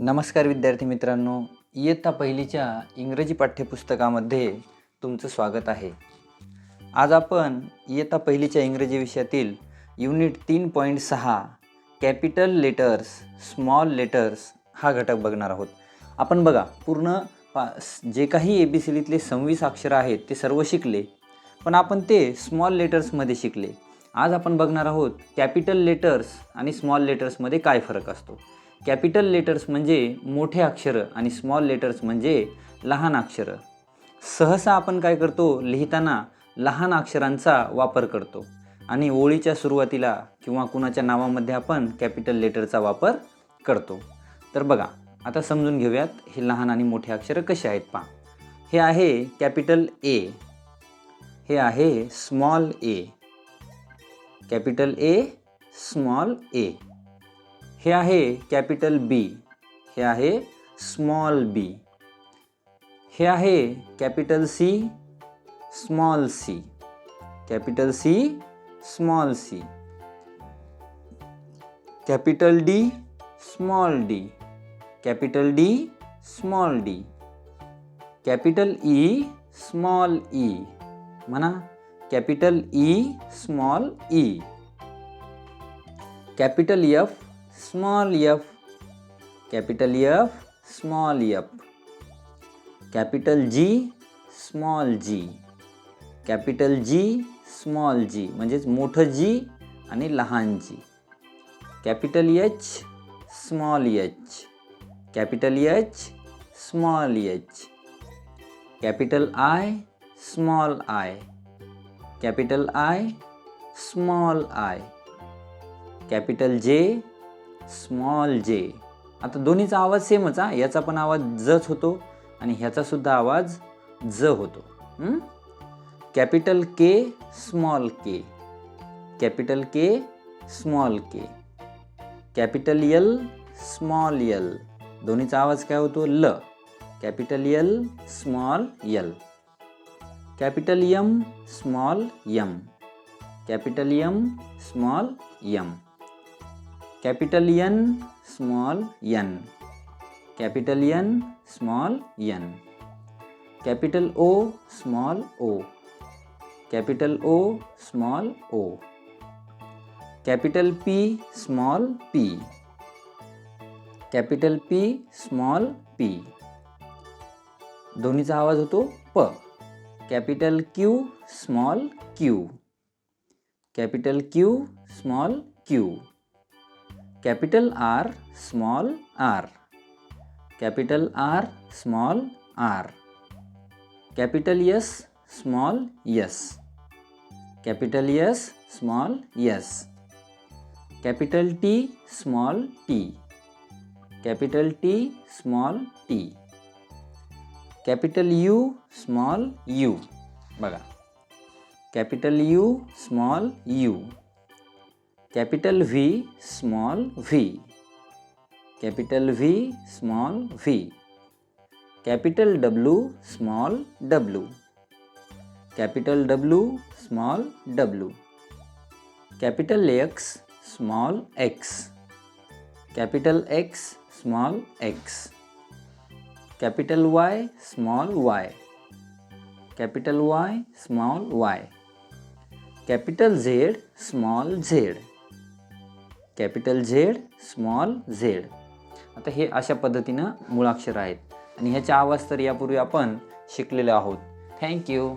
नमस्कार विद्यार्थी मित्रांनो इयत्ता पहिलीच्या इंग्रजी पाठ्यपुस्तकामध्ये तुमचं स्वागत आहे. आज आपण इयत्ता पहिलीच्या इंग्रजी विषयातील युनिट तीन पॉईंट सहा कॅपिटल लेटर्स स्मॉल लेटर्स हा घटक बघणार आहोत. आपण बघा पूर्ण पा जे काही ए बी सी डीतले सव्वीस अक्षरं आहेत ते सर्व शिकले पण आपण ते स्मॉल लेटर्समध्ये शिकले. आज आपण बघणार आहोत कॅपिटल लेटर्स आणि स्मॉल लेटर्समध्ये काय फरक असतो. कॅपिटल लेटर्स म्हणजे मोठे अक्षरं आणि स्मॉल लेटर्स म्हणजे लहान अक्षरं. सहसा आपण काय करतो लिहिताना लहान अक्षरांचा वापर करतो आणि ओळीच्या सुरुवातीला किंवा कुणाच्या नावामध्ये आपण कॅपिटल लेटरचा वापर करतो. तर बघा आता समजून घेऊयात हे लहान आणि मोठे अक्षरं कसे आहेत पहा. हे आहे कॅपिटल ए. हे आहे small A. Capital A small A. हे आहे कॅपिटल बी हे आहे स्मॉल बी हे आहे capital C small C capital C small C capital D small D capital D small D capital E small E म्हणा capital E small E capital F small F capital F small F capital G small G capital G small G म्हणजेच मोठं G आणि लहान G capital H small H capital H small H capital I small I capital I small I capital J small J. आता दोन्हीचा आवाज सेमच हा. याचा पण आवाज जच होतो आणि ह्याचासुद्धा आवाज ज होतो. कॅपिटल के स्मॉल के कॅपिटल के स्मॉल के कॅपिटल यल स्मॉल यल दोन्हीचा आवाज काय होतो? ल. Capital L small L capital M small M capital M small M capital N small N capital N small N capital O small O capital O small O capital P small P capital P small P दोन्हीचा आवाज़ होतो प. Capital Q small Q capital Q small Q capital R small R. Capital R small R. Capital S small S. Capital S small S. Capital T small T. Capital T small T. Capital U small U. बघा। Capital U small U. Capital V small V capital V small V capital W small W capital W small W capital X small X capital X small X capital Y small Y capital Y small Y capital Z small Z capital Z small Z. आता हे अशा पद्धतीनं मुळाक्षर आहेत. आणि ह्याचे आवाज तर यापूर्वी आपण शिकलेलो आहोत. थँक्यू